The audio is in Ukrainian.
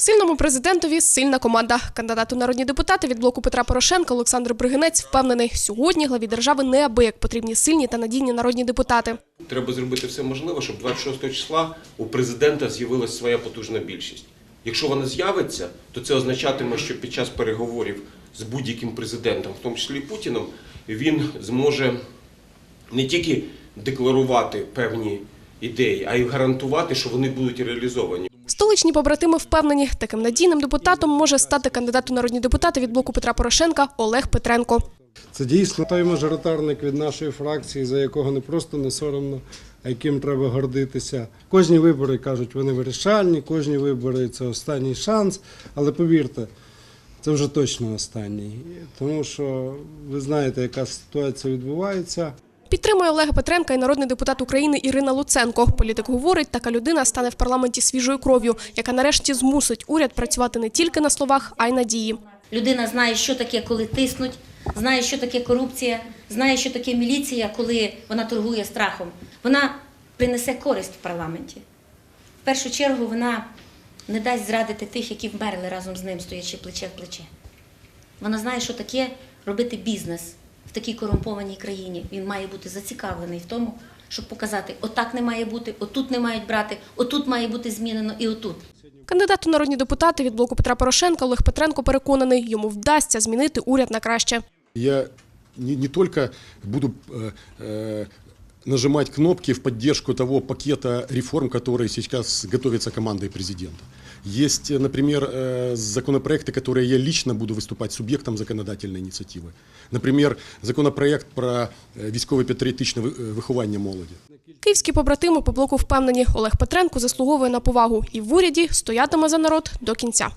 Сильному президентові сильна команда. Кандидат у народні депутати від блоку Петра Порошенка Олександр Бригинець впевнений, сьогодні главі держави неабияк потрібні сильні та надійні народні депутати. Треба зробити все можливе, щоб 26 числа у президента з'явилася своя потужна більшість. Якщо вона з'явиться, то це означатиме, що під час переговорів з будь-яким президентом, в тому числі Путіном, він зможе не тільки декларувати певні ідеї, а й гарантувати, що вони будуть реалізовані. Столичні побратими впевнені, таким надійним депутатом може стати кандидат у народні депутати від блоку Петра Порошенка Олег Петренко. Це дійсно той мажоритарник від нашої фракції, за якого не просто не соромно, а яким треба гордитися. Кожні вибори кажуть, вони вирішальні, кожні вибори це останній шанс. Але повірте, це вже точно останній. Тому що ви знаєте, яка ситуація відбувається. Підтримує Олега Петренка і народний депутат України Ірина Луценко. Політик говорить, така людина стане в парламенті свіжою кров'ю, яка нарешті змусить уряд працювати не тільки на словах, а й на дії. Людина знає, що таке, коли тиснуть, знає, що таке корупція, знає, що таке міліція, коли вона торгує страхом. Вона принесе користь в парламенті. В першу чергу вона не дасть зрадити тих, які вмерли разом з ним, стоячи плече в плече. Вона знає, що таке робити бізнес в такій корумпованій країні. Він має бути зацікавлений в тому, щоб показати, отак не має бути, отут не мають брати, отут має бути змінено і отут. Кандидат у народні депутати від блоку Петра Порошенка Олег Петренко переконаний, йому вдасться змінити уряд на краще. Я не, не только буду э, э, нажимать кнопки в поддержку того пакета реформ, который сейчас готовится командой президента. Есть, э, например, э, законопроекты, которые я лично буду выступать субъектом законодательной инициативы. Например, законопроект про э, військово-патріотичне ви- е, виховання молоді. Київські побратими по блоку впевнені, Олег Петренко заслуговує на повагу і в уряді стоятиме за народ до кінця.